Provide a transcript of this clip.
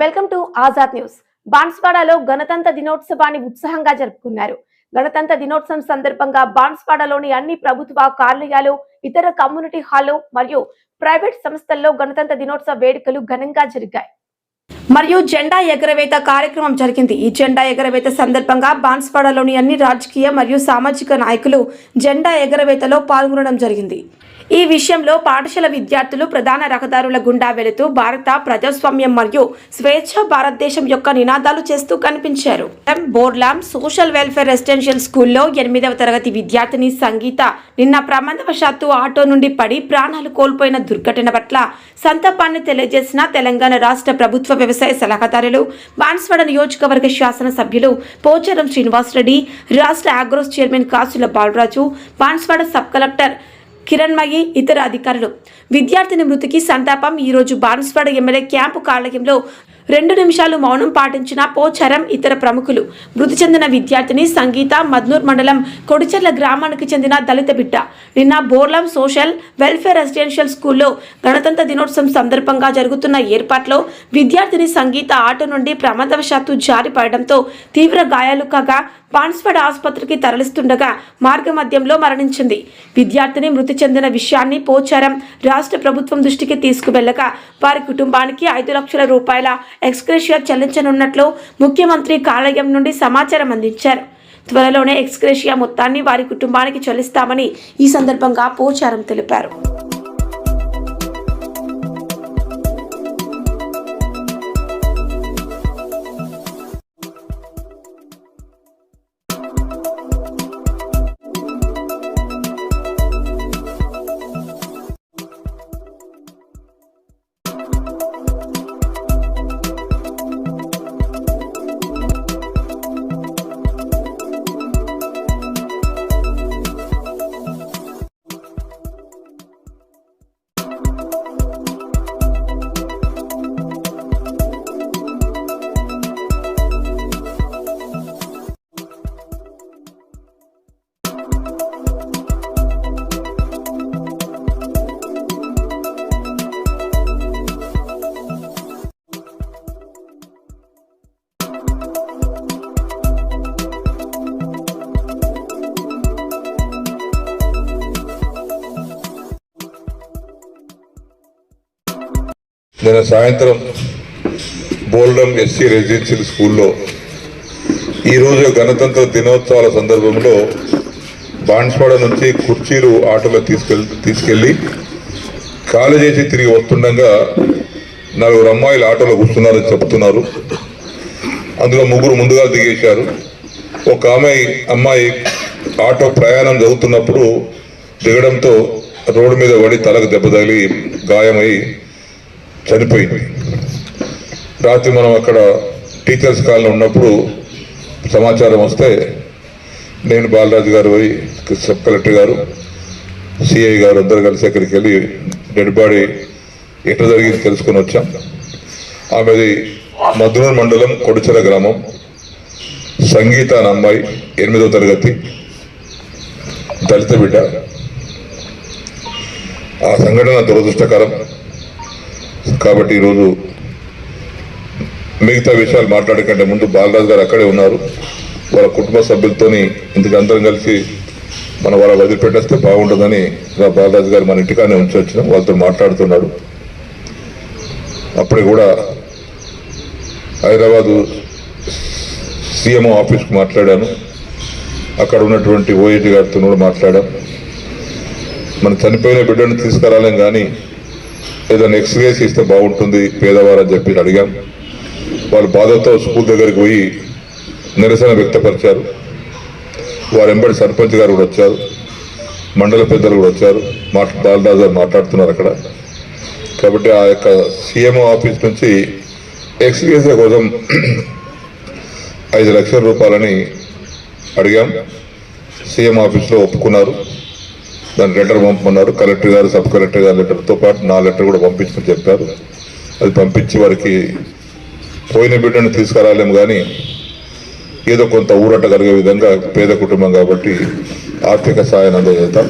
Welcome to Azad news. బాన్స్వాడలో గణతంత్ర దినోత్సవాన్ని ఉత్సాహంగా జరుపుకున్నారు. గణతంత్ర దినోత్సవం సందర్భంగా బాన్స్వాడలోని అన్ని ప్రభుత్వ కార్యాలయాలు ఇతర కమ్యూనిటీ హాల్లో మరియు ప్రైవేట్ సంస్థల్లో గణతంత్ర దినోత్సవ వేడుకలు ఘనంగా జరిగాయి. మరియు జెండా ఎగరవేత కార్యక్రమం జరిగింది. ఈ జెండా ఎగరవేత సందర్భంగా బాన్స్వాడలోని అన్ని రాజకీయ మరియు సామాజిక నాయకులు జెండా ఎగరవేతలో పాల్గొనడం జరిగింది. ఈ విషయంలో పాఠశాల విద్యార్థులు ప్రధాన రహదారుల గుండా వెళుతూ భారత ప్రజాస్వామ్యం మరియు స్వేచ్ఛ భారతదేశం యొక్క నినాదాలు చేస్తూ కనిపించారు. బోర్లాం సోషల్ వెల్ఫేర్ రెసిడెన్షియల్ స్కూల్లో ఎనిమిదవ తరగతి విద్యార్థిని సంగీత నిన్న ప్రమాదవశాత్తు ఆటో నుండి పడి ప్రాణాలు కోల్పోయిన దుర్ఘటన పట్ల సంతాపాన్ని తెలియజేసిన తెలంగాణ రాష్ట్ర ప్రభుత్వ వ్యవసాయ సలహాదారులు బాన్స్వాడ నియోజకవర్గ శాసన సభ్యులు పోచారం శ్రీనివాసరెడ్డి రాష్ట్ర Agros chairman Kasula Balaraju Banswada sub collector Kiranmayi ఇతర అధికారులు. విద్యార్థిని మృతికి సంతాపం ఈరోజు బాన్స్వాడ ఎమ్మెల్యే క్యాంపు కార్యాలయంలో రెండు నిమిషాలు మౌనం పాటించిన పోచారం ఇతర ప్రముఖులు. మృతి చెందిన విద్యార్థిని సంగీత మద్నూర్ మండలం కొడిచెర్ల గ్రామానికి చెందిన దళిత బిడ్డ. నిన్న బోర్లం సోషల్ వెల్ఫేర్ రెసిడెన్షియల్ స్కూల్లో గణతంత్ర దినోత్సవం సందర్భంగా జరుగుతున్న ఏర్పాట్లో విద్యార్థిని సంగీత ఆటో నుండి ప్రమాదవశాత్తు జారిపడడంతో తీవ్ర గాయాలు కాగా బాన్స్వాడ ఆసుపత్రికి తరలిస్తుండగా మార్గ మధ్యంలో మరణించింది. విద్యార్థిని మృతి చెందిన విషయాన్ని పోచారం రాష్ట్ర ప్రభుత్వం దృష్టికి తీసుకువెళ్ళగా వారి కుటుంబానికి ఐదు లక్షల రూపాయల ఎక్స్క్రేషియా చెల్లించనున్నట్లు ముఖ్యమంత్రి కార్యాలయం నుండి సమాచారం అందించారు. త్వరలోనే ఎక్స్క్రేషియా మొత్తాన్ని వారి కుటుంబానికి చెల్లిస్తామని ఈ సందర్భంగా పోచారం తెలిపారు. నిన్న సాయంత్రం బోల్డం ఎస్సీ రెసిడెన్షియల్ స్కూల్లో ఈరోజు గణతంత్ర దినోత్సవాల సందర్భంలో బాన్స్వాడ నుంచి కుర్చీలు ఆటోలో తీసుకెళ్ తీసుకెళ్ళి ఖాళీ చేసి తిరిగి వస్తుండగా నలుగురు అమ్మాయిలు ఆటోలో కూర్చున్నారని చెప్తున్నారు. అందులో ముగ్గురు ముందుగా దిగేశారు. ఒక అమ్మాయి అమ్మాయి ఆటో ప్రయాణం జరుగుతున్నప్పుడు దిగడంతో రోడ్డు మీద పడి తలకు దెబ్బ తగిలి గాయమై చనిపోయింది. రాత్రి మనం అక్కడ టీచర్స్ కాలనీ ఉన్నప్పుడు సమాచారం వస్తే నేను బాలరాజు గారు పోయి సబ్ కలెక్టర్ గారు సిఐ గారు అందరు కలిసి అక్కడికి వెళ్ళి డెడ్ బాడీ ఎట్లా జరిగింది తెలుసుకొని వచ్చాం. ఆమెది మధునూరు మండలం కొడిచెల గ్రామం. సంగీత అనే అమ్మాయి ఎనిమిదో తరగతి. దళిత బిడ్డ. ఆ సంఘటన దురదృష్టకరం. కాబట్టి ఈరోజు మిగతా విషయాలు మాట్లాడకంటే ముందు బాలరాజు గారు అక్కడే ఉన్నారు. వాళ్ళ కుటుంబ సభ్యులతోని ఇందుకు అందరం కలిసి మనం వాళ్ళ వదిలిపెట్టేస్తే బాగుంటుందని ఇలా బాలరాజు గారు మన ఇంటికానే ఉంచి వచ్చినాం. వాళ్ళతో మాట్లాడుతున్నాడు అప్పుడే కూడా హైదరాబాదు సీఎంఓ ఆఫీస్కి మాట్లాడాను. అక్కడ ఉన్నటువంటి ఓఏటీ గారితో కూడా మాట్లాడాం. మన చనిపోయిన బిడ్డను తీసుకురాలేం కానీ ఏదైనా ఎక్స్రేస్ ఇస్తే బాగుంటుంది పేదవారని చెప్పి అడిగాం. వాళ్ళు బాధతో స్కూల్ దగ్గరికి పోయి నిరసన వ్యక్తపరిచారు. వారు ఎంబడి సర్పంచ్ గారు కూడా వచ్చారు. మండల పెద్దలు కూడా వచ్చారు. మాట్ బాలరాజు గారు మాట్లాడుతున్నారు అక్కడ. కాబట్టి ఆ యొక్క సీఎంఓ ఆఫీస్ నుంచి ఎక్స్రేస్ కోసం ఐదు లక్షల రూపాయలని అడిగాం. సీఎం ఆఫీస్లో ఒప్పుకున్నారు. దాని లెటర్ పంపమన్నారు. కలెక్టర్ గారు సబ్ కలెక్టర్ గారి లెటర్తో పాటు నా లెటర్ కూడా పంపించమని చెప్పారు. అది పంపించి వారికి పోయిన బిడ్డను తీసుకురాలేము కానీ ఏదో కొంత ఊరట కలిగే విధంగా పేద కుటుంబం కాబట్టి ఆర్థిక సహాయాన్ని అందజేద్దాం.